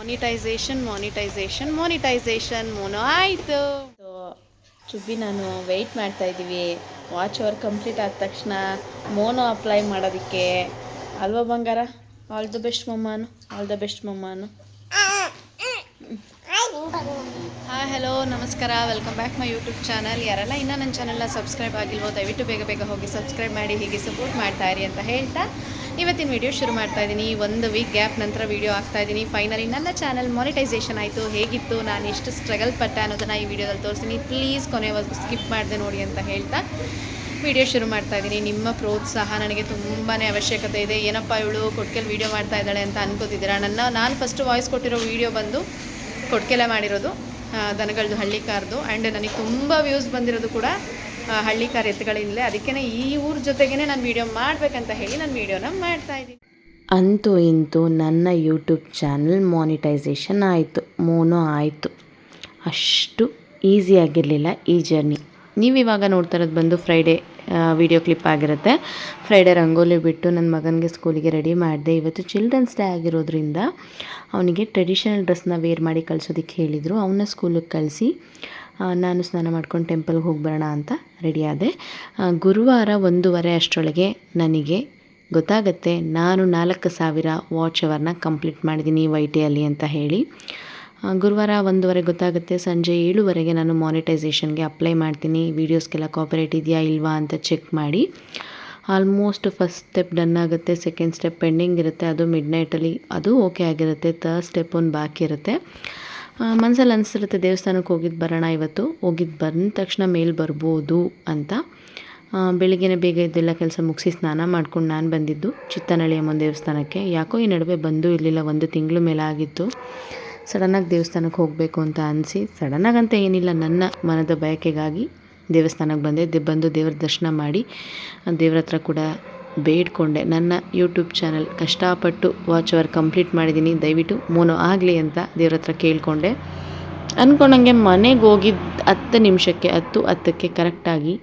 Monetisation monetisation monetisation mono ಆಯಿತು. ಚುಬ್ಬಿ ನಾನು weight ಮಾಡ್ತಾ ಇದ್ದೀವಿ. ವಾಚ್ ಅವರ್ ಕಂಪ್ಲೀಟ್ ಆದ ತಕ್ಷಣ ಮೋನೋ ಅಪ್ಲೈ ಮಾಡೋದಕ್ಕೆ. ಅಲ್ವಾ ಬಂಗಾರ? ಆಲ್ ದ ಬೆಸ್ಟ್ ಮಮ್ಮಾನು. ಆಲ್ ದ ಬೆಸ್ಟ್ ಮಮ್ಮಾನು. ಹಾಯ್ ಹಲೋ ನಮಸ್ಕಾರ. Welcome back my YouTube channel ಯಾರೆಲ್ಲ ಇನ್ನೂ ನನ್ನ ಚಾನಲ್ನ ಸಬ್ಸ್ಕ್ರೈಬ್ ಆಗಿಲ್ವೋ, ದಯವಿಟ್ಟು ಬೇಗ ಬೇಗ ಹೋಗಿ ಸಬ್ಸ್ಕ್ರೈಬ್ ಮಾಡಿ, ಹೀಗೆ ಸಪೋರ್ಟ್ ಮಾಡ್ತಾ ಇರಿ ಅಂತ ಹೇಳ್ತಾ ಇವತ್ತಿನ ವಿಡಿಯೋ ಶುರು ಮಾಡ್ತಾ ಇದ್ದೀನಿ. ಒಂದು ವೀಕ್ ಗ್ಯಾಪ್ ನಂತರ ವಿಡಿಯೋ ಆಗ್ತಾ ಇದ್ದೀನಿ. ಫೈನಲಿ ನನ್ನ ಚಾನಲ್ ಮಾನಿಟೈಸೇಷನ್ ಆಯಿತು. ಹೇಗಿತ್ತು, ನಾನು ಎಷ್ಟು ಸ್ಟ್ರಗಲ್ ಪಟ್ಟೆ ಅನ್ನೋದನ್ನು ಈ ವಿಡಿಯೋದಲ್ಲಿ ತೋರಿಸ್ತೀನಿ. ಪ್ಲೀಸ್ ಕೊನೆವರೆಗೂ ಸ್ಕಿಪ್ ಮಾಡಿದೆ ನೋಡಿ ಅಂತ ಹೇಳ್ತಾ ವಿಡಿಯೋ ಶುರು ಮಾಡ್ತಾ ಇದ್ದೀನಿ. ನಿಮ್ಮ ಪ್ರೋತ್ಸಾಹ ನನಗೆ ತುಂಬಾ ಅವಶ್ಯಕತೆ ಇದೆ. ಏನಪ್ಪ ಇವಳು ಕೊಟ್ಕೆಲ್ ವಿಡಿಯೋ ಮಾಡ್ತಾ ಇದ್ದಾಳೆ ಅಂತ ಅನ್ಕೋತಿದ್ದೀರಾ? ನನ್ನ, ನಾನು ಫಸ್ಟ್ ವಾಯ್ಸ್ ಕೊಟ್ಟಿರೋ ವೀಡಿಯೋ ಬಂದು ಕೊಟ್ಕೆಲೆ ಮಾಡಿರೋದು. ದನಗಳದ್ದು ಹಳ್ಳಿ ಕಾರ್ದು. ಆ್ಯಂಡ್ ನನಗೆ ತುಂಬ ವ್ಯೂಸ್ ಬಂದಿರೋದು ಕೂಡ ಹಳ್ಳಿ ಕಾರ್ ಎತ್ತುಗಳಿಂದಲೇ. ಅದಕ್ಕೇ ಈ ಊರ ಜೊತೆಗೇ ನಾನು ವಿಡಿಯೋ ಮಾಡಬೇಕಂತ ಹೇಳಿ ನಾನು ವೀಡಿಯೋನ ಮಾಡ್ತಾ ಇದ್ದೀನಿ. ಅಂತೂ ಇಂತೂ ನನ್ನ ಯೂಟ್ಯೂಬ್ ಚಾನಲ್ ಮಾನಿಟೈಸೇಷನ್ ಆಯಿತು ಮೋನೋ ಆಯಿತು. ಅಷ್ಟು ಈಸಿ ಆಗಿರಲಿಲ್ಲ ಈ ಜರ್ನಿ ನೀವು ಇವಾಗ ನೋಡ್ತಾ ಇರೋದು ಬಂದು ಫ್ರೈಡೇ ವಿಡಿಯೋ ಕ್ಲಿಪ್ ಆಗಿರುತ್ತೆ. ಫ್ರೈಡೇ ರಂಗೋಲಿ ಬಿಟ್ಟು ನನ್ನ ಮಗನಿಗೆ ಸ್ಕೂಲಿಗೆ ರೆಡಿ ಮಾಡಿದೆ. ಇವತ್ತು ಚಿಲ್ಡ್ರನ್ಸ್ ಡೇ ಆಗಿರೋದ್ರಿಂದ ಅವನಿಗೆ ಟ್ರೆಡಿಷನಲ್ ಡ್ರೆಸ್ನ ವೇರ್ ಮಾಡಿ ಕಳಿಸೋದಕ್ಕೆ ಹೇಳಿದರು. ಅವನ್ನ ಸ್ಕೂಲಿಗೆ ಕಳಿಸಿ ನಾನು ಸ್ನಾನ ಮಾಡ್ಕೊಂಡು ಟೆಂಪಲ್ಗೆ ಹೋಗಿ ಬರೋಣ ಅಂತ ರೆಡಿ ಆದೆ. ಆ, ಗುರುವಾರ ಒಂದೂವರೆ ಅಷ್ಟರೊಳಗೆ ನನಗೆ ಗೊತ್ತಾಗತ್ತೆ ನಾನು ನಾಲ್ಕು ಸಾವಿರ ವಾಚ್ ಅವರ್ನ ಕಂಪ್ಲೀಟ್ ಮಾಡಿದ್ದೀನಿ ವೈ ಟಿಯಲ್ಲಿ ಅಂತ ಹೇಳಿ. ಗುರುವಾರ ಒಂದೂವರೆ ಗೊತ್ತಾಗುತ್ತೆ, ಸಂಜೆ ಏಳುವರೆಗೆ ನಾನು ಮಾನಿಟೈಸೇಷನ್ಗೆ ಅಪ್ಲೈ ಮಾಡ್ತೀನಿ. ವೀಡಿಯೋಸ್ಗೆಲ್ಲ ಕಾಪರೇಟ್ ಇದೆಯಾ ಇಲ್ವಾ ಅಂತ ಚೆಕ್ ಮಾಡಿ. ಆಲ್ಮೋಸ್ಟ್ ಫಸ್ಟ್ ಸ್ಟೆಪ್ ಡನ್ ಆಗುತ್ತೆ ಸೆಕೆಂಡ್ ಸ್ಟೆಪ್ ಪೆಂಡಿಂಗ್ ಇರುತ್ತೆ, ಅದು ಮಿಡ್ ನೈಟಲ್ಲಿ ಅದು ಓಕೆ ಆಗಿರುತ್ತೆ ಥರ್ಡ್ ಸ್ಟೆಪ್ ಒಂದು ಬಾಕಿ ಇರುತ್ತೆ. ಮನಸ್ಸಲ್ಲಿ ಅನಿಸಿರುತ್ತೆ, ದೇವಸ್ಥಾನಕ್ಕೆ ಹೋಗಿದ್ದು ಬರೋಣ ಇವತ್ತು ಹೋಗಿದ್ದು ಬಂದ ತಕ್ಷಣ ಮೇಲೆ ಬರ್ಬೋದು ಅಂತ. ಬೆಳಿಗ್ಗೆ ಬೇಗ ಇದೆಲ್ಲ ಕೆಲಸ ಮುಗಿಸಿ ಸ್ನಾನ ಮಾಡ್ಕೊಂಡು ನಾನು ಬಂದಿದ್ದು ಚಿತ್ತನಳ್ಳಿ ಅಮ್ಮನ ದೇವಸ್ಥಾನಕ್ಕೆ. ಯಾಕೋ ಈ ನಡುವೆ ಬಂದು ಇರಲಿಲ್ಲ, ಒಂದು ತಿಂಗಳು ಮೇಲೆ ಆಗಿತ್ತು ಸಡನ್ನಾಗಿ ದೇವಸ್ಥಾನಕ್ಕೆ ಹೋಗಬೇಕು ಅಂತ ಅನಿಸಿ ಸಡನ್ನಾಗಿ ಅಂತ ಏನಿಲ್ಲ, ನನ್ನ ಮನದ ಬಯಕೆಗಾಗಿ ದೇವಸ್ಥಾನಕ್ಕೆ ಬಂದೆ. ಬಂದು ದೇವ್ರ ದರ್ಶನ ಮಾಡಿ, ದೇವ್ರ ಹತ್ರ ಕೂಡ ಬೇಡ್ಕೊಂಡೆ. ನನ್ನ ಯೂಟ್ಯೂಬ್ ಚಾನಲ್ ಕಷ್ಟಪಟ್ಟು ವಾಚ್ ಅವರ್ ಕಂಪ್ಲೀಟ್ ಮಾಡಿದ್ದೀನಿ. ದಯವಿಟ್ಟು ಮೋನೋ ಆಗಲಿ ಅಂತ ದೇವ್ರ ಹತ್ರ ಕೇಳಿಕೊಂಡೆ. ಅಂದ್ಕೊಂಡಂಗೆ ಮನೆಗೆ ಹೋಗಿದ್ದು ಹತ್ತು ನಿಮಿಷಕ್ಕೆ, ಹತ್ತು ಹತ್ತಕ್ಕೆ ಕರೆಕ್ಟಾಗಿ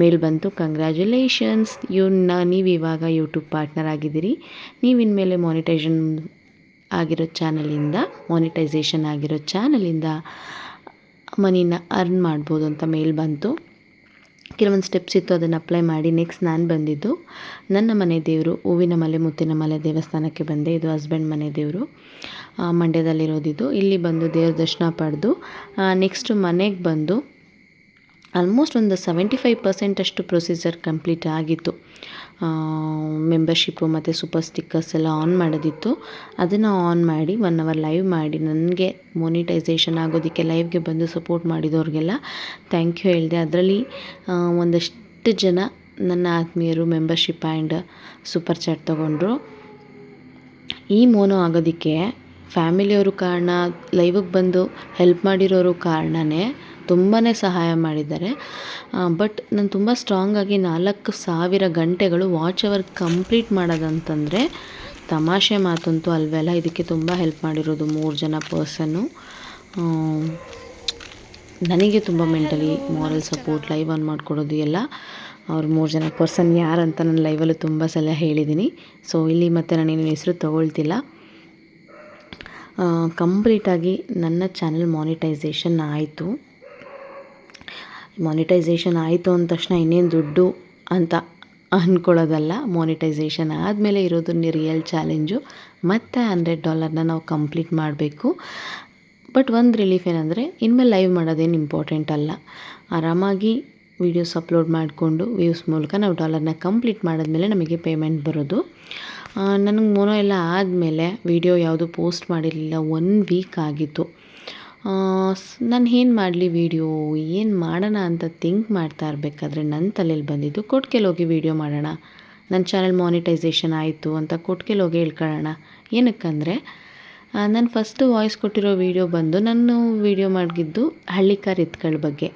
ಮೇಲ್ ಬಂತು. ಕಂಗ್ರ್ಯಾಚುಲೇಷನ್ಸ್ ಇವನ್ನ ನೀವು ಇವಾಗ ಯೂಟ್ಯೂಬ್ ಪಾರ್ಟ್ನರ್ ಆಗಿದ್ದೀರಿ. ನೀವು ಇನ್ಮೇಲೆ ಮಾನಿಟೈಸೇಷನ್ ಆಗಿರೋ ಚಾನಲಿಂದ ಮಾನಿಟೈಸೇಷನ್ ಆಗಿರೋ ಚಾನಲಿಂದ ಮನಿನ ಅರ್ನ್ ಮಾಡ್ಬೋದು ಅಂತ ಮೇಲ್ ಬಂತು. ಕೆಲವೊಂದು ಸ್ಟೆಪ್ಸ್ ಇತ್ತು, ಅದನ್ನು ಅಪ್ಲೈ ಮಾಡಿ ನೆಕ್ಸ್ಟ್ ನಾನು ಬಂದಿದ್ದು. ನನ್ನ ಮನೆ ದೇವರು, ಹೂವಿನ ಮಲೆ, ಮುತ್ತಿನ ಮಲೆ ದೇವಸ್ಥಾನಕ್ಕೆ ಬಂದೆ. ಇದು ಹಸ್ಬೆಂಡ್ ಮನೆ ದೇವರು. ಮಂಡ್ಯದಲ್ಲಿರೋದಿದ್ದು. ಇಲ್ಲಿ ಬಂದು ದೇವ್ರ ದರ್ಶನ ಪಡೆದು ನೆಕ್ಸ್ಟು ಮನೆಗೆ ಬಂದು ಆಲ್ಮೋಸ್ಟ್ ಒಂದು ಸೆವೆಂಟಿ ಫೈವ್ ಪರ್ಸೆಂಟ್ ಅಷ್ಟು ಪ್ರೊಸೀಜರ್ ಕಂಪ್ಲೀಟ್ ಆಗಿತ್ತು. ಮೆಂಬರ್ಶಿಪ್ಪು ಮತ್ತು ಸೂಪರ್ ಸ್ಟಿಕ್ಕರ್ಸ್ ಎಲ್ಲ ಆನ್ ಮಾಡೋದಿತ್ತು. ಅದನ್ನು ಆನ್ ಮಾಡಿ ಒನ್ ಅವರ್ ಲೈವ್ ಮಾಡಿ, ನನಗೆ ಮೊನಿಟೈಸೇಷನ್ ಆಗೋದಕ್ಕೆ ಲೈವ್ಗೆ ಬಂದು ಸಪೋರ್ಟ್ ಮಾಡಿದವ್ರಿಗೆಲ್ಲ ಥ್ಯಾಂಕ್ ಯು ಹೇಳಿದೆ. ಅದರಲ್ಲಿ ಒಂದಷ್ಟು ಜನ ನನ್ನ ಆತ್ಮೀಯರು ಮೆಂಬರ್ಶಿಪ್ ಆ್ಯಂಡ್ ಸೂಪರ್ ಚಾಟ್ ತೊಗೊಂಡ್ರು. ಈ ಮೋನೋ ಆಗೋದಕ್ಕೆ ಫ್ಯಾಮಿಲಿಯವರು ಕಾರಣ ಲೈವಿಗೆ ಬಂದು ಹೆಲ್ಪ್ ಮಾಡಿರೋರು ಕಾರಣನೇ ತುಂಬಾ ಸಹಾಯ ಮಾಡಿದ್ದಾರೆ. ಬಟ್ ನಾನು ತುಂಬ ಸ್ಟ್ರಾಂಗಾಗಿ ನಾಲ್ಕು ಸಾವಿರ ಗಂಟೆಗಳು ವಾಚ್ ಅವರ್ ಕಂಪ್ಲೀಟ್ ಮಾಡೋದಂತಂದರೆ ತಮಾಷೆ ಮಾತಂತೂ ಅಲ್ವೆಲ್ಲ ಇದಕ್ಕೆ ತುಂಬ ಹೆಲ್ಪ್ ಮಾಡಿರೋದು ಮೂರು ಜನ ಪರ್ಸನ್ನು ನನಗೆ ತುಂಬ mentally moral support live on ಮಾಡಿಕೊಡೋದು ಎಲ್ಲ. ಅವ್ರು ಮೂರು ಜನ ಪರ್ಸನ್ ಯಾರಂತ ನಾನು ಲೈವಲ್ಲೂ ತುಂಬ ಸಲ ಹೇಳಿದ್ದೀನಿ ಸೊ ಇಲ್ಲಿ ಮತ್ತೆ ನಾನೇನು ಹೆಸರು ತಗೊಳ್ತಿಲ್ಲ. ಕಂಪ್ಲೀಟಾಗಿ ನನ್ನ ಚಾನಲ್ ಮಾನಿಟೈಸೇಷನ್ ಆಯಿತು. ಮಾನಿಟೈಸೇಷನ್ ಆಯಿತು ಅಂದ ತಕ್ಷಣ ಇನ್ನೇನು ದುಡ್ಡು ಅಂತ ಅಂದ್ಕೊಳ್ಳೋದಲ್ಲ ಮಾನಿಟೈಸೇಷನ್ ಆದಮೇಲೆ ಇರೋದು ರಿಯಲ್ ಚಾಲೆಂಜು ಮತ್ತು ಹಂಡ್ರೆಡ್ ಡಾಲರ್ನ ನಾವು ಕಂಪ್ಲೀಟ್ ಮಾಡಬೇಕು. ಬಟ್ ಒಂದು ರಿಲೀಫ್ ಏನಂದರೆ, ಇನ್ಮೇಲೆ ಲೈವ್ ಮಾಡೋದೇನು ಇಂಪಾರ್ಟೆಂಟ್ ಅಲ್ಲ. ಆರಾಮಾಗಿ ವೀಡಿಯೋಸ್ ಅಪ್ಲೋಡ್ ಮಾಡಿಕೊಂಡು ವ್ಯೂಸ್ ಮೂಲಕ ನಾವು ಡಾಲರ್ನ ಕಂಪ್ಲೀಟ್ ಮಾಡಿದ್ಮೇಲೆ ನಮಗೆ ಪೇಮೆಂಟ್ ಬರೋದು. ನನಗೆ ಮೋನೋ ಎಲ್ಲ ಆದಮೇಲೆ ವೀಡಿಯೋ ಯಾವುದು ಪೋಸ್ಟ್ ಮಾಡಿರಲಿಲ್ಲ ಒನ್ ವೀಕ್ ಆಗಿತ್ತು. ನಾನು ಏನು ಮಾಡಲಿ ವೀಡಿಯೋ? ಏನು ಮಾಡೋಣ ಅಂತ ಥಿಂಕ್ ಮಾಡ್ತಾ ಇರಬೇಕಾದ್ರೆ ನನ್ನ ತಲೆಯಲ್ಲಿ ಬಂದಿದ್ದು ಕೊಟ್ಕೆಲೋಗಿ ವೀಡಿಯೋ ಮಾಡೋಣ. ನನ್ನ ಚಾನಲ್ ಮಾನಿಟೈಸೇಷನ್ ಆಯಿತು ಅಂತ ಕೊಟ್ಕೆಲೋಗಿ ಹೇಳ್ಕೊಳ್ಳೋಣ. ಏನಕ್ಕಂದರೆ ನಾನು ಫಸ್ಟು ವಾಯ್ಸ್ ಕೊಟ್ಟಿರೋ ವೀಡಿಯೋ ಬಂದು ನಾನು ವೀಡಿಯೋ ಮಾಡಿದ್ದು ಹಳ್ಳಿಕಾರ್ ಎತ್ಗಳ ಬಗ್ಗೆ.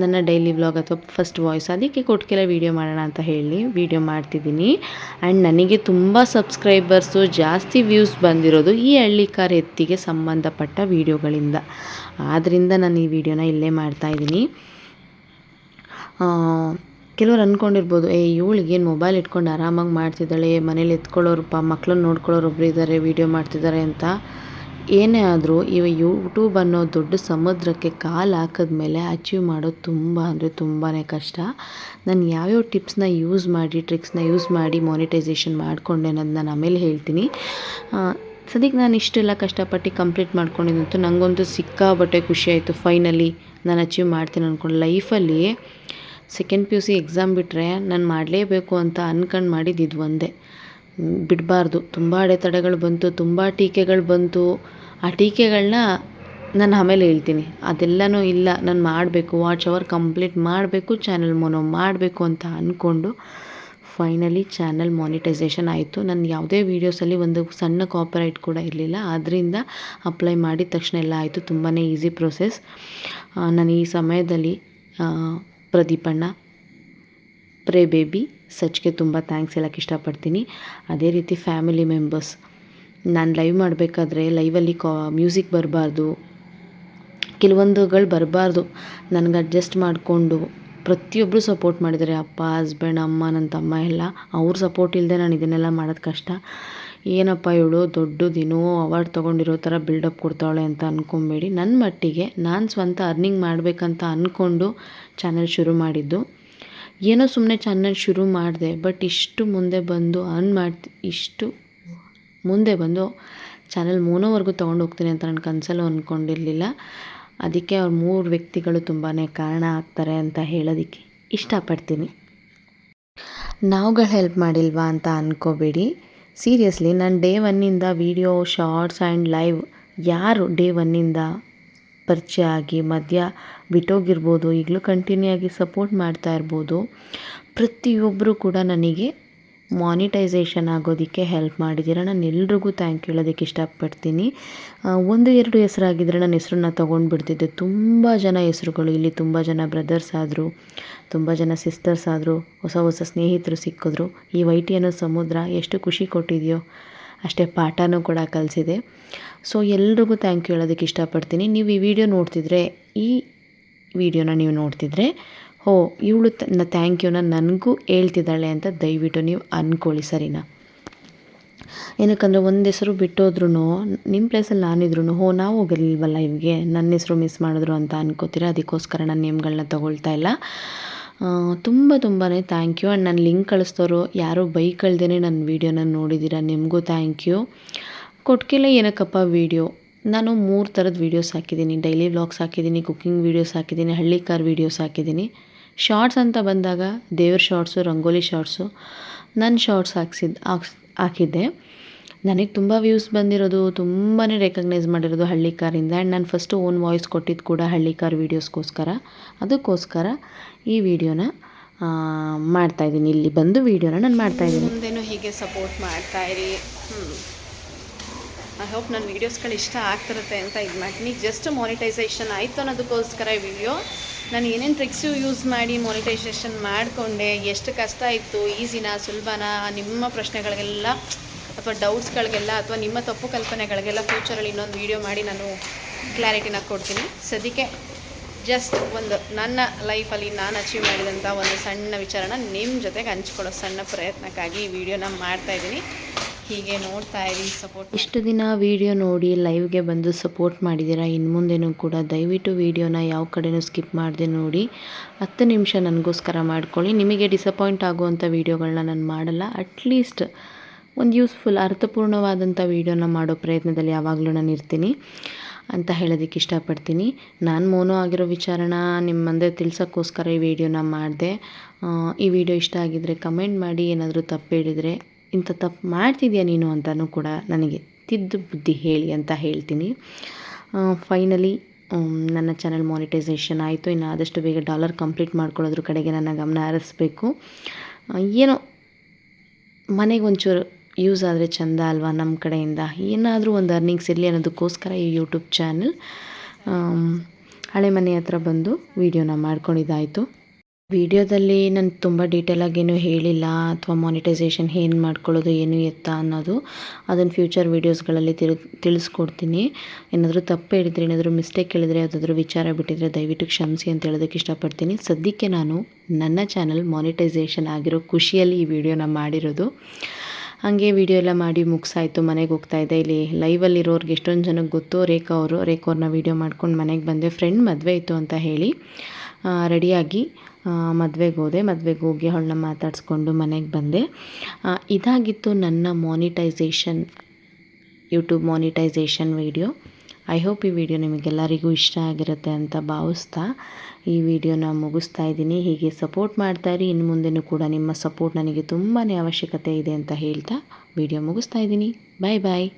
ನನ್ನ ಡೈಲಿ ವ್ಲಾಗ್ ಅಥವಾ ಫಸ್ಟ್ ವಾಯ್ಸ್ ಅದಕ್ಕೆ ಕೊಟ್ಕೆಲ್ಲ ವೀಡಿಯೋ ಮಾಡೋಣ ಅಂತ ಹೇಳಿ ವೀಡಿಯೋ ಮಾಡ್ತಿದ್ದೀನಿ. ಆ್ಯಂಡ್ ನನಗೆ ತುಂಬ ಸಬ್ಸ್ಕ್ರೈಬರ್ಸು ಜಾಸ್ತಿ ವ್ಯೂಸ್ ಬಂದಿರೋದು ಈ ಹಳ್ಳಿಕಾರ್ ಎತ್ತಿಗೆ ಸಂಬಂಧಪಟ್ಟ ವೀಡಿಯೋಗಳಿಂದ ಆದ್ದರಿಂದ ನಾನು ಈ ವಿಡಿಯೋನ ಇಲ್ಲೇ ಮಾಡ್ತಾಯಿದ್ದೀನಿ ಕೆಲವ್ರು ಅಂದ್ಕೊಂಡಿರ್ಬೋದು ಏ ಇವಳಿಗೇನು ಮೊಬೈಲ್ ಇಟ್ಕೊಂಡು ಆರಾಮಾಗಿ ಮಾಡ್ತಿದ್ದಾಳೆ, ಮನೇಲಿ ಎತ್ಕೊಳ್ಳೋರು ಪ ಮಕ್ಕಳನ್ನ ನೋಡ್ಕೊಳ್ಳೋರು ಒಬ್ಬರು ಇದ್ದಾರೆ ವೀಡಿಯೋ ಮಾಡ್ತಿದ್ದಾರೆ ಅಂತ ಏನೇ ಆದರೂ ಇವ ಯೂಟ್ಯೂಬ್ ಅನ್ನೋ ದೊಡ್ಡ ಸಮುದ್ರಕ್ಕೆ ಕಾಲು ಹಾಕಿದ್ಮೇಲೆ ಅಚೀವ್ ಮಾಡೋದು ತುಂಬ ಅಂದರೆ ತುಂಬಾ ಕಷ್ಟ. ನಾನು ಯಾವ್ಯಾವ ಟಿಪ್ಸ್ನ ಯೂಸ್ ಮಾಡಿ ಟ್ರಿಕ್ಸ್ನ ಯೂಸ್ ಮಾಡಿ ಮಾನಿಟೈಸೇಷನ್ ಮಾಡಿಕೊಂಡೆ ಅನ್ನೋದು ನಾನು ಆಮೇಲೆ ಹೇಳ್ತೀನಿ. ಸದ್ಯಕ್ಕೆ ನಾನು ಇಷ್ಟೆಲ್ಲ ಕಷ್ಟಪಟ್ಟು ಕಂಪ್ಲೀಟ್ ಮಾಡ್ಕೊಂಡಿದ್ದಂತೂ ನನಗಂತೂ ಸಿಕ್ಕಾಬಟ್ಟೆ ಖುಷಿ ಆಯಿತು. ಫೈನಲಿ ನಾನು ಅಚೀವ್ ಮಾಡ್ತೀನಿ ಅಂದ್ಕೊಂಡು ಲೈಫಲ್ಲಿ second P U C exam ಬಿಟ್ಟರೆ ನಾನು ಮಾಡಲೇಬೇಕು ಅಂತ ಅನ್ಕೊಂಡು ಮಾಡಿದ್ದು ಇದು ಒಂದೇ. ಬಿಡಬಾರ್ದು. ತುಂಬ ಅಡೆತಡೆಗಳು ಬಂತು, ತುಂಬ ಟೀಕೆಗಳು ಬಂತು. ಆ ಟೀಕೆಗಳನ್ನ ನಾನು ಆಮೇಲೆ ಹೇಳ್ತೀನಿ. ಅದೆಲ್ಲನೂ ಇಲ್ಲ. ನಾನು ಮಾಡಬೇಕು ವಾಚ್ ಅವರ್ ಕಂಪ್ಲೀಟ್ ಮಾಡಬೇಕು ಚಾನಲ್ ಮೋನೋ ಮಾಡಬೇಕು ಅಂತ ಅಂದ್ಕೊಂಡು ಫೈನಲಿ ಚಾನಲ್ ಮಾನಿಟೈಸೇಷನ್ ಆಯಿತು. ನಾನು ಯಾವುದೇ ವೀಡಿಯೋಸಲ್ಲಿ ಒಂದು ಸಣ್ಣ ಕಾಪರೈಟ್ ಕೂಡ ಇರಲಿಲ್ಲ. ಆದ್ದರಿಂದ ಅಪ್ಲೈ ಮಾಡಿದ ತಕ್ಷಣ ಎಲ್ಲ ಆಯಿತು. ತುಂಬಾ ಈಸಿ ಪ್ರೊಸೆಸ್ ನಾನು ಈ ಸಮಯದಲ್ಲಿ ಪ್ರದೀಪಣ್ಣ ಪ್ರೇ ಬೇಬಿ, ಸಚ್ಗೆ ತುಂಬ ಥ್ಯಾಂಕ್ಸ್ ಹೇಳಕ್ಕೆ ಇಷ್ಟಪಡ್ತೀನಿ. ಅದೇ ರೀತಿ ಫ್ಯಾಮಿಲಿ ಮೆಂಬರ್ಸ್ ನಾನು ಲೈವ್ ಮಾಡಬೇಕಾದ್ರೆ ಲೈವಲ್ಲಿ ಕಾ ಮ್ಯೂಸಿಕ್ ಬರಬಾರ್ದು. ಕೆಲವೊಂದುಗಳು ಬರಬಾರ್ದು. ನನಗೆ ಅಡ್ಜಸ್ಟ್ ಮಾಡಿಕೊಂಡು ಪ್ರತಿಯೊಬ್ಬರು ಸಪೋರ್ಟ್ ಮಾಡಿದ್ದಾರೆ. ಅಪ್ಪ ಹಸ್ಬೆಂಡ್ ಅಮ್ಮ ನನ್ನ ತಮ್ಮ ಎಲ್ಲ, ಅವ್ರ ಸಪೋರ್ಟ್ ಇಲ್ಲದೆ ನಾನು ಇದನ್ನೆಲ್ಲ ಮಾಡೋದು ಕಷ್ಟ. ಏನಪ್ಪ ಇವಳು ದೊಡ್ಡದಿನೋ ಅವಾರ್ಡ್ ತೊಗೊಂಡಿರೋ ಥರ ಬಿಲ್ಡಪ್ ಕೊಡ್ತಾಳೆ ಅಂತ ಅಂದ್ಕೊಬೇಡಿ ನನ್ನ ಮಟ್ಟಿಗೆ ನಾನು ಸ್ವಂತ ಅರ್ನಿಂಗ್ ಮಾಡಬೇಕಂತ ಅಂದ್ಕೊಂಡು ಚಾನಲ್ ಶುರು ಮಾಡಿದ್ದು. ಏನೋ ಸುಮ್ಮನೆ ಚಾನಲ್ ಶುರು ಮಾಡಿದೆ ಬಟ್ ಇಷ್ಟು ಮುಂದೆ ಬಂದು ಅರ್ನ್ ಮಾಡ್ತಿ, ಇಷ್ಟು ಮುಂದೆ ಬಂದು ಚಾನಲ್ ಮೂನೋವರೆಗೂ ತೊಗೊಂಡು ಹೋಗ್ತೀನಿ ಅಂತ ನನ್ನ ಕನಸಲ್ಲೂ ಅಂದ್ಕೊಂಡಿರಲಿಲ್ಲ ಅದಕ್ಕೆ ಅವ್ರ ಮೂರು ವ್ಯಕ್ತಿಗಳು ತುಂಬಾ ಕಾರಣ ಆಗ್ತಾರೆ ಅಂತ ಹೇಳೋದಕ್ಕೆ ಇಷ್ಟಪಡ್ತೀನಿ. ನಾವುಗಳು ಹೆಲ್ಪ್ ಮಾಡಿಲ್ವಾ ಅಂತ ಅಂದ್ಕೋಬೇಡಿ ಸೀರಿಯಸ್ಲಿ ನಾನು ಡೇ ಒನ್ನಿಂದ ವೀಡಿಯೋ ಶಾರ್ಟ್ಸ್ ಆ್ಯಂಡ್ ಲೈವ್ ಯಾರು ಡೇ ಒನ್ನಿಂದ ಪರಿಚಯ ಆಗಿ, ಮಧ್ಯ ಬಿಟ್ಟೋಗಿರ್ಬೋದು, ಈಗಲೂ ಕಂಟಿನ್ಯೂ ಆಗಿ ಸಪೋರ್ಟ್ ಮಾಡ್ತಾ ಇರ್ಬೋದು ಪ್ರತಿಯೊಬ್ಬರು ಕೂಡ ನನಗೆ ಮಾನಿಟೈಸೇಷನ್ ಆಗೋದಕ್ಕೆ ಹೆಲ್ಪ್ ಮಾಡಿದ್ದೀರ? ನಾನು ಎಲ್ರಿಗೂ ಥ್ಯಾಂಕ್ ಹೇಳೋದಕ್ಕೆ ಇಷ್ಟಪಡ್ತೀನಿ. ಒಂದು, ಎರಡು ಹೆಸರಾಗಿದ್ದರೆ ನನ್ನ ಹೆಸರನ್ನ ತೊಗೊಂಡು ಬಿಡ್ತಿದ್ದೆ ತುಂಬ ಜನ ಹೆಸರುಗಳು ಇಲ್ಲಿ, ತುಂಬ ಜನ ಬ್ರದರ್ಸ್ ಆದರು, ತುಂಬ ಜನ ಸಿಸ್ಟರ್ಸ್ ಆದರು, ಹೊಸ ಹೊಸ ಸ್ನೇಹಿತರು ಸಿಕ್ಕಿದ್ರು. ಈ ವೈಟಿ ಅನ್ನೋ ಸಮುದ್ರ ಎಷ್ಟು ಖುಷಿ ಕೊಟ್ಟಿದೆಯೋ, ಅಷ್ಟೇ ಪಾಠನೂ ಕೂಡ ಕಲಿಸಿದೆ. ಸೊ ಎಲ್ರಿಗೂ ಥ್ಯಾಂಕ್ ಯು ಹೇಳೋದಕ್ಕೆ ಇಷ್ಟಪಡ್ತೀನಿ. ನೀವು ಈ ವಿಡಿಯೋ ನೋಡ್ತಿದ್ರೆ, ಈ ವಿಡಿಯೋನ ನೀವು ನೋಡ್ತಿದ್ರೆ ಹೋ, ಇವಳು ತನ್ನ ಥ್ಯಾಂಕ್ ಯುನ ನನಗೂ ಹೇಳ್ತಿದ್ದಾಳೆ ಅಂತ ದಯವಿಟ್ಟು ನೀವು ಅಂದ್ಕೊಳ್ಳಿ ಸರಿನಾ? ಏನಕ್ಕಂದರೆ ಒಂದು ಹೆಸರು ಬಿಟ್ಟೋದ್ರೂ ನಿಮ್ಮ ಪ್ಲೇಸಲ್ಲಿ ನಾನಿದ್ರು ಹೋ, ನಾವು ಹೋಗಿರ್ಲಿಲ್ವಲ್ಲ ಇವ್ಗೆ? ನನ್ನ ಹೆಸರು ಮಿಸ್ ಮಾಡಿದ್ರು ಅಂತ ಅನ್ಕೋತೀರ? ಅದಕ್ಕೋಸ್ಕರ ನಾನು ನೇಮ್ಗಳನ್ನ ತೊಗೊಳ್ತಾ ಇಲ್ಲ. ತುಂಬ ತುಂಬಾ ಥ್ಯಾಂಕ್ ಯು ಆ್ಯಂಡ್ ನಾನು ಲಿಂಕ್ ಕಳಿಸ್ದವರು ಯಾರೂ ಬೈಕ್ ಕಳ್ದೇ ನನ್ನ ವೀಡಿಯೋನ ನೋಡಿದ್ದೀರಾ ನಿಮಗೂ ಥ್ಯಾಂಕ್ ಯು ಕೊಟ್ಕೆಲ್ಲ ಏನಕ್ಕಪ್ಪ ವೀಡಿಯೋ ನಾನು ಮೂರು ಥರದ ವೀಡಿಯೋಸ್ ಹಾಕಿದ್ದೀನಿ. ಡೈಲಿ ವ್ಲಾಗ್ಸ್ ಹಾಕಿದ್ದೀನಿ ಕುಕ್ಕಿಂಗ್ ವೀಡಿಯೋಸ್ ಹಾಕಿದ್ದೀನಿ ಹಳ್ಳಿ ಕಾರ್ ವೀಡಿಯೋಸ್ ಹಾಕಿದ್ದೀನಿ. ಶಾರ್ಟ್ಸ್ ಅಂತ ಬಂದಾಗ ದೇವ್ರ ಶಾರ್ಟ್ಸು ರಂಗೋಲಿ ಶಾರ್ಟ್ಸು ನನ್ನ ಶಾರ್ಟ್ಸ್ ಹಾಕ್ಸಿದ್ದು ಹಾಕ್ಸ್ ಹಾಕಿದ್ದೆ. ನನಗೆ ತುಂಬ ವ್ಯೂಸ್ ಬಂದಿರೋದು ತುಂಬಾ ರೆಕಗ್ನೈಸ್ ಮಾಡಿರೋದು ಹಳ್ಳಿ ಕಾರಿಂದ ಆ್ಯಂಡ್ ನಾನು ಫಸ್ಟು ಓನ್ ವಾಯ್ಸ್ ಕೊಟ್ಟಿದ್ದು ಕೂಡ ಹಳ್ಳಿ ಕಾರ್ ವೀಡಿಯೋಸ್ಗೋಸ್ಕರ ಅದಕ್ಕೋಸ್ಕರ ಈ ವಿಡಿಯೋನ ಮಾಡ್ತಾಯಿದ್ದೀನಿ ಇಲ್ಲಿ ಬಂದು ವೀಡಿಯೋನ ನಾನು ಮಾಡ್ತಾಯಿದ್ದೀನಿ ಮುಂದೇನು ಹೀಗೆ ಸಪೋರ್ಟ್ ಮಾಡ್ತಾ ಇರಿ. ಐ ಹೋಪ್ ನನ್ನ ವೀಡಿಯೋಸ್ಗಳು ಇಷ್ಟ ಆಗ್ತಿರುತ್ತೆ ಅಂತ ಇದು ಮಾಡ್ತೀನಿ ಜಸ್ಟ್ ಮಾನಿಟೈಸೇಷನ್ ಆಯಿತು ಅನ್ನೋದಕ್ಕೋಸ್ಕರ ಈ ವಿಡಿಯೋ ನಾನು ಏನೇನು ಟ್ರಿಕ್ಸು ಯೂಸ್ ಮಾಡಿ ಮೋನಿಟೈಸೇಷನ್ ಮಾಡಿಕೊಂಡೆ, ಎಷ್ಟು ಕಷ್ಟ ಇತ್ತು ಈಸಿನ ಸುಲಭನ, ನಿಮ್ಮ ಪ್ರಶ್ನೆಗಳಿಗೆಲ್ಲ ಅಥವಾ ಡೌಟ್ಸ್ಗಳಿಗೆಲ್ಲ ಅಥವಾ ನಿಮ್ಮ ತಪ್ಪು ಕಲ್ಪನೆಗಳಿಗೆಲ್ಲ ಫ್ಯೂಚರಲ್ಲಿ ಇನ್ನೊಂದು ವೀಡಿಯೋ ಮಾಡಿ ನಾನು ಕ್ಲಾರಿಟಿನ ಕೊಡ್ತೀನಿ. ಸದ್ಯಕ್ಕೆ ಜಸ್ಟ್ ಒಂದು ನನ್ನ ಲೈಫಲ್ಲಿ ನಾನು ಅಚೀವ್ ಮಾಡಿದಂಥ ಒಂದು ಸಣ್ಣ ವಿಚಾರನ ನಿಮ್ಮ ಜೊತೆಗೆ ಹಂಚ್ಕೊಳ್ಳೋ ಸಣ್ಣ ಪ್ರಯತ್ನಕ್ಕಾಗಿ ಈ ವಿಡಿಯೋನ ಮಾಡ್ತಾ ಇದ್ದೀನಿ. ಹೀಗೆ ನೋಡ್ತಾ ಇರಿ ಸಪೋರ್ಟ್ ಇಷ್ಟು ದಿನ ವಿಡಿಯೋ ನೋಡಿ ಲೈವ್ಗೆ ಬಂದು ಸಪೋರ್ಟ್ ಮಾಡಿದ್ದೀರಾ, ಇನ್ನು ಮುಂದೆನೂ ಕೂಡ ದಯವಿಟ್ಟು ವಿಡಿಯೋನ ಯಾವ ಕಡೆನೂ ಸ್ಕಿಪ್ ಮಾಡದೆ ನೋಡಿ. ಹತ್ತು ನಿಮಿಷ ನನಗೋಸ್ಕರ ಮಾಡ್ಕೊಳ್ಳಿ. ನಿಮಗೆ ಡಿಸಪಾಯಿಂಟ್ ಆಗುವಂಥ ವೀಡಿಯೋಗಳನ್ನ ನಾನು ಮಾಡಲ್ಲ. ಅಟ್ಲೀಸ್ಟ್ ಒಂದು ಯೂಸ್ಫುಲ್ ಅರ್ಥಪೂರ್ಣವಾದಂಥ ವೀಡಿಯೋನ ಮಾಡೋ ಪ್ರಯತ್ನದಲ್ಲಿ ಯಾವಾಗಲೂ ನಾನು ಇರ್ತೀನಿ ಅಂತ ಹೇಳೋದಕ್ಕೆ ಇಷ್ಟಪಡ್ತೀನಿ. ನಾನು ಮೋನೋ ಆಗಿರೋ ವಿಚಾರನ ನಿಮ್ಮ ಮುಂದೆ ತಿಳ್ಸೋಕ್ಕೋಸ್ಕರ ಈ ವಿಡಿಯೋನ ಮಾಡಿದೆ. ಈ ವಿಡಿಯೋ ಇಷ್ಟ ಆಗಿದ್ದರೆ ಕಮೆಂಟ್ ಮಾಡಿ, ಏನಾದರೂ ತಪ್ಪು ಹೇಳಿದರೆ ಇಂಥ ತಪ್ಪು ಮಾಡ್ತಿದ್ಯಾ ನೀನು ಅಂತಲೂ ಕೂಡ ನನಗೆ ತಿದ್ದು ಬುದ್ಧಿ ಹೇಳಿ ಅಂತ ಹೇಳ್ತೀನಿ. ಫೈನಲಿ ನನ್ನ ಚಾನಲ್ ಮಾನಿಟೈಸೇಷನ್ ಆಯಿತು. ಇನ್ನು ಆದಷ್ಟು ಬೇಗ ಡಾಲರ್ ಕಂಪ್ಲೀಟ್ ಮಾಡ್ಕೊಳ್ಳೋದ್ರ ಕಡೆಗೆ ನನ್ನ ಗಮನ ಹರಿಸ್ಬೇಕು. ಏನೋ ಮನೆಗೆ ಒಂಚೂರು ಯೂಸ್ ಆದರೆ ಚಂದ ಅಲ್ವಾ ನಮ್ಮ ಕಡೆಯಿಂದ? ಏನಾದರೂ ಒಂದು ಅರ್ನಿಂಗ್ಸ್ ಇರಲಿ ಅನ್ನೋದಕ್ಕೋಸ್ಕರ ಈ ಯೂಟ್ಯೂಬ್ ಚಾನಲ್ ಹಳೆ ಮನೆ ಹತ್ರ ಬಂದು ವೀಡಿಯೋನ ಮಾಡ್ಕೊಂಡಿದ್ದಾಯಿತು. ವಿಡಿಯೋದಲ್ಲಿ ನಾನು ತುಂಬ ಡೀಟೇಲಾಗಿ ಏನೂ ಹೇಳಿಲ್ಲ ಅಥವಾ ಮಾನಿಟೈಸೇಷನ್ ಏನು ಮಾಡ್ಕೊಳ್ಳೋದು, ಏನು ಎತ್ತ ಅನ್ನೋದು, ಅದನ್ನು ಫ್ಯೂಚರ್ ವೀಡಿಯೋಸ್ಗಳಲ್ಲಿ ತಿಳಿ ತಿಳಿಸ್ಕೊಡ್ತೀನಿ. ಏನಾದರೂ ತಪ್ಪು ಹೇಳಿದರೆ, ಏನಾದರೂ ಮಿಸ್ಟೇಕ್ ಹೇಳಿದರೆ, ಯಾವುದಾದ್ರೂ ವಿಚಾರ ಬಿಟ್ಟಿದ್ರೆ ದಯವಿಟ್ಟು ಕ್ಷಮಿಸಿ ಅಂತ ಹೇಳೋದಕ್ಕೆ ಇಷ್ಟಪಡ್ತೀನಿ. ಸದ್ಯಕ್ಕೆ ನಾನು ನನ್ನ ಚಾನಲ್ ಮಾನಿಟೈಸೇಷನ್ ಆಗಿರೋ ಖುಷಿಯಲ್ಲಿ ಈ ವಿಡಿಯೋನ ಮಾಡಿರೋದು. ಹಾಗೆ ವಿಡಿಯೋ ಎಲ್ಲ ಮಾಡಿ ಮುಗಿಸಾಯಿತು, ಮನೆಗೆ ಹೋಗ್ತಾ ಇದ್ದೆ. ಇಲ್ಲಿ ಲೈವಲ್ಲಿರೋರ್ಗೆ ಎಷ್ಟೊಂದು ಜನಕ್ಕೆ ಗೊತ್ತು ರೇಖಾ ಅವರು, ರೇಖಾ ಅವ್ರನ್ನ ವೀಡಿಯೋ ಮಾಡ್ಕೊಂಡು ಮನೆಗೆ ಬಂದೆ. ಫ್ರೆಂಡ್ ಮದುವೆ ಇತ್ತು ಅಂತ ಹೇಳಿ ರೆಡಿಯಾಗಿ ಮದುವೆಗೆ ಹೋದೆ. ಮದುವೆಗೆ ಹೋಗಿ ಅವಳನ್ನ ಮಾತಾಡಿಸ್ಕೊಂಡು ಮನೆಗೆ ಬಂದೆ. ಇದಾಗಿತ್ತು ನನ್ನ monetisation YouTube monetisation video I hope ಈ ವಿಡಿಯೋ ನಿಮಗೆಲ್ಲರಿಗೂ ಇಷ್ಟ ಆಗಿರುತ್ತೆ ಅಂತ ಭಾವಿಸ್ತಾ ಈ ವಿಡಿಯೋನ ಮುಗಿಸ್ತಾ ಇದ್ದೀನಿ. ಹೀಗೆ ಸಪೋರ್ಟ್ ಮಾಡ್ತಾಯಿರಿ ಇನ್ನು ಮುಂದೆನೂ ಕೂಡ ನಿಮ್ಮ ಸಪೋರ್ಟ್ ನನಗೆ ತುಂಬಾ ಅವಶ್ಯಕತೆ ಇದೆ ಅಂತ ಹೇಳ್ತಾ ವಿಡಿಯೋ ಮುಗಿಸ್ತಾ ಇದ್ದೀನಿ. ಬಾಯ್ ಬಾಯ್